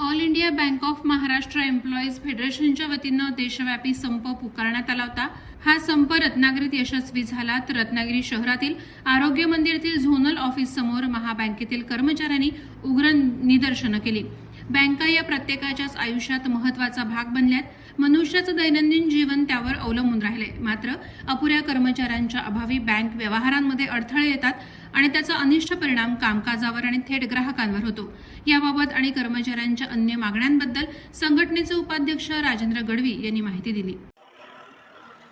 All India bank of Maharashtra employees फेडरेशनच्या वतीनं देशव्यापी संप पुकारण्यात आला होता. हा संप रत्नागिरीत यशस्वी झाला तर रत्नागिरी शहरातील आरोग्य मंदिरातील झोनल ऑफिस समोर महाबँकेतील कर्मचाऱ्यांनी उग्र निदर्शनं केली. बँका या प्रत्येकाच्याच आयुष्यात महत्त्वाचा भाग बनल्यात. मनुष्याचं दैनंदिन जीवन त्यावर अवलंबून राहिले मात्र अपुऱ्या कर्मचाऱ्यांच्या अभावी बँक व्यवहारांमध्ये अडथळे येतात आणि त्याचा अनिष्ट परिणाम कामकाजावर आणि थेट ग्राहकांवर होतो. याबाबत आणि कर्मचाऱ्यांच्या अन्य मागण्यांबद्दल संघटनेचे उपाध्यक्ष राजेंद्र गडवी यांनी माहिती दिली.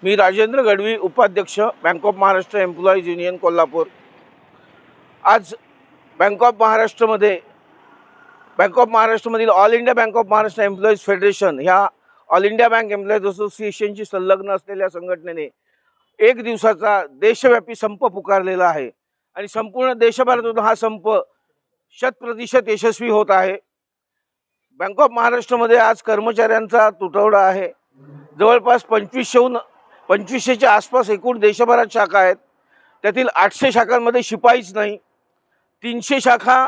मी राजेंद्र गडवी उपाध्यक्ष bank of Maharashtra employees union Kolhapur. आज बँक ऑफ महाराष्ट्रमध्ये bank of महाराष्ट्रमधील all India bank of Maharashtra employees federation ह्या ऑल इंडिया बँक एम्प्लॉईज असोसिएशनशी संलग्न असलेल्या संघटनेने एक दिवसाचा देशव्यापी संप पुकारलेला आहे. आणि संपूर्ण देशभरातून हा संप शतप्रतिशत यशस्वी होत आहे. बँक ऑफ महाराष्ट्रामध्ये आज कर्मचाऱ्यांचा तुटवडा आहे. जवळपास पंचवीसशेहून पंचवीसशेच्या आसपास एकूण देशभरात शाखा आहेत. त्यातील आठशे शाखांमध्ये शिपाईच नाही. तीनशे शाखा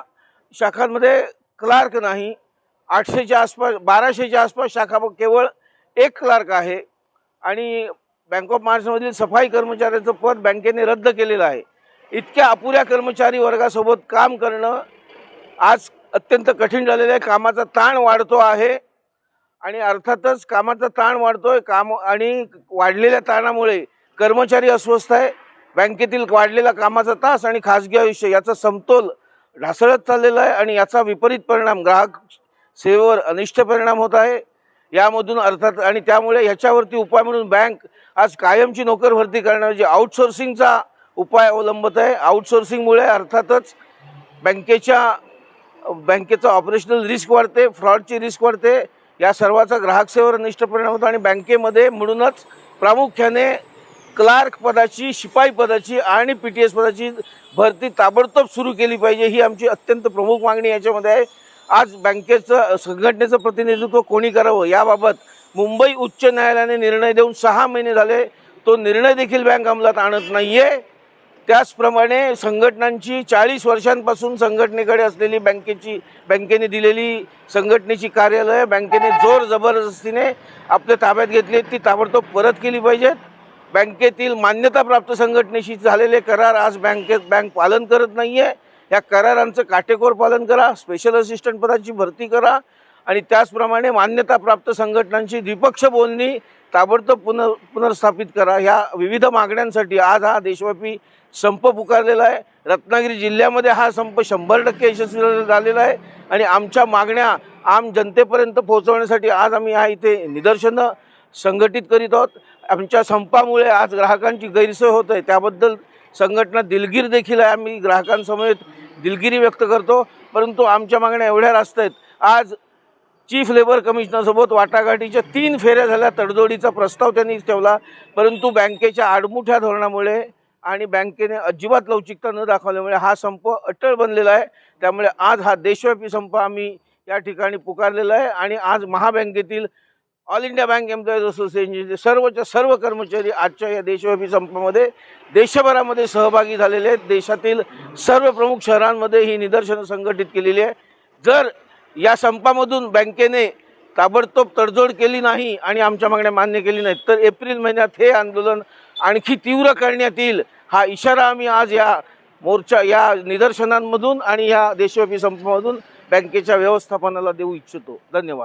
शाखांमध्ये क्लार्क नाही. आठशेच्या आसपास बाराशेच्या आसपास शाखा केवळ एक क्लार्क आहे. आणि बँक ऑफ महाराष्ट्रमधील सफाई कर्मचाऱ्याचं पद बँकेने रद्द केलेलं आहे. इतक्या अपुऱ्या कर्मचारी वर्गासोबत काम करणं आज अत्यंत कठीण झालेलं आहे. कामाचा ताण वाढतो आहे. आणि अर्थातच कामाचा ताण वाढतोय. काम आणि वाढलेल्या ताणामुळे कर्मचारी अस्वस्थ आहे. बँकेतील वाढलेला कामाचा तास आणि खाजगी आयुष्य याचा समतोल ढासळत चाललेला आहे आणि याचा विपरीत परिणाम ग्राहक सेवेवर अनिष्ट परिणाम होत आहे. यामधून अर्थात आणि त्यामुळे ह्याच्यावरती उपाय म्हणून बँक आज कायमची नोकर भरती करण्याऐवजी आउटसोर्सिंगचा उपाय अवलंबत आहे. आउटसोर्सिंगमुळे अर्थातच बँकेच्या बँकेचं ऑपरेशनल रिस्क वाढते फ्रॉडची रिस्क वाढते. या सर्वाचा ग्राहक सेवेवर अनिष्ट परिणाम होतो आणि बँकेमध्ये म्हणूनच प्रामुख्याने क्लार्क पदाची शिपाई पदाची आणि पी टी एस पदाची भरती ताबडतोब सुरू केली पाहिजे ही आमची अत्यंत प्रमुख मागणी याच्यामध्ये आहे. आज बँकेचं संघटनेचं प्रतिनिधित्व कोणी करावं? याबाबत मुंबई उच्च न्यायालयाने निर्णय देऊन सहा महिने झाले. तो निर्णय देखील बँक अंमलात आणत नाही आहे त्याचप्रमाणे संघटनांची चाळीस वर्षांपासून संघटनेकडे असलेली बँकेची बँकेने दिलेली संघटनेची कार्यालय बँकेने जोर जबरदस्तीने आपल्या ताब्यात घेतली. आहेत, ती ताबडतोब परत केली पाहिजेत. बँकेतील मान्यताप्राप्त संघटनेशी झालेले करार आज बँकेत बँक पालन करत नाही आहे या करारांचं काटेकोर पालन करा स्पेशल असिस्टंट पदाची भरती करा आणि त्याचप्रमाणे मान्यताप्राप्त संघटनांची द्विपक्ष बोलणी ताबडतोब पुनर् पुनर्स्थापित करा. ह्या विविध मागण्यांसाठी आज हा देशव्यापी संप पुकारलेला आहे. रत्नागिरी जिल्ह्यामध्ये हा संप शंभर टक्के यशस्वी झालेला आहे. आणि आमच्या मागण्या आम जनतेपर्यंत पोहोचवण्यासाठी आज आम्ही हा इथे निदर्शनं संघटित करीत आहोत. आमच्या संपामुळे आज ग्राहकांची गैरसोय होत आहे. त्याबद्दल संघटना दिलगीर देखील आहे. आम्ही ग्राहकांसमवेत दिलगिरी व्यक्त करतो. परंतु आमच्या मागण्या एवढ्या रास्त आहेत. आज चीफ लेबर कमिशनरसोबत वाटाघाटीच्या तीन फेऱ्या झाल्या. तडजोडीचा प्रस्ताव त्यांनी ठेवला. परंतु बँकेच्या आडमुठ्या धोरणामुळे आणि बँकेने अजिबात लवचिकता न दाखवल्यामुळे हा संप अटळ बनलेला आहे. त्यामुळे आज हा देशव्यापी संप आम्ही या ठिकाणी पुकारलेला आहे. आणि आज महाबँकेतील ऑल इंडिया बँक एम्प्लॉईज असोसिएशनचे सर्वच्या सर्व कर्मचारी आजच्या या देशव्यापी संपामध्ये देशभरामध्ये सहभागी झालेले आहेत. देशातील सर्व प्रमुख शहरांमध्ये ही निदर्शनं संघटित केलेली आहे. जर या संपामधून बँकेने ताबडतोब तडजोड केली नाही आणि आमच्या मागण्या मान्य केली नाहीत तर एप्रिल महिन्यात हे आंदोलन आणखी तीव्र करण्यात येईल हा इशारा आम्ही आज या मोर्चा या निदर्शनांमधून आणि या देशव्यापी संपामधून बँकेच्या व्यवस्थापनाला देऊ इच्छितो. धन्यवाद.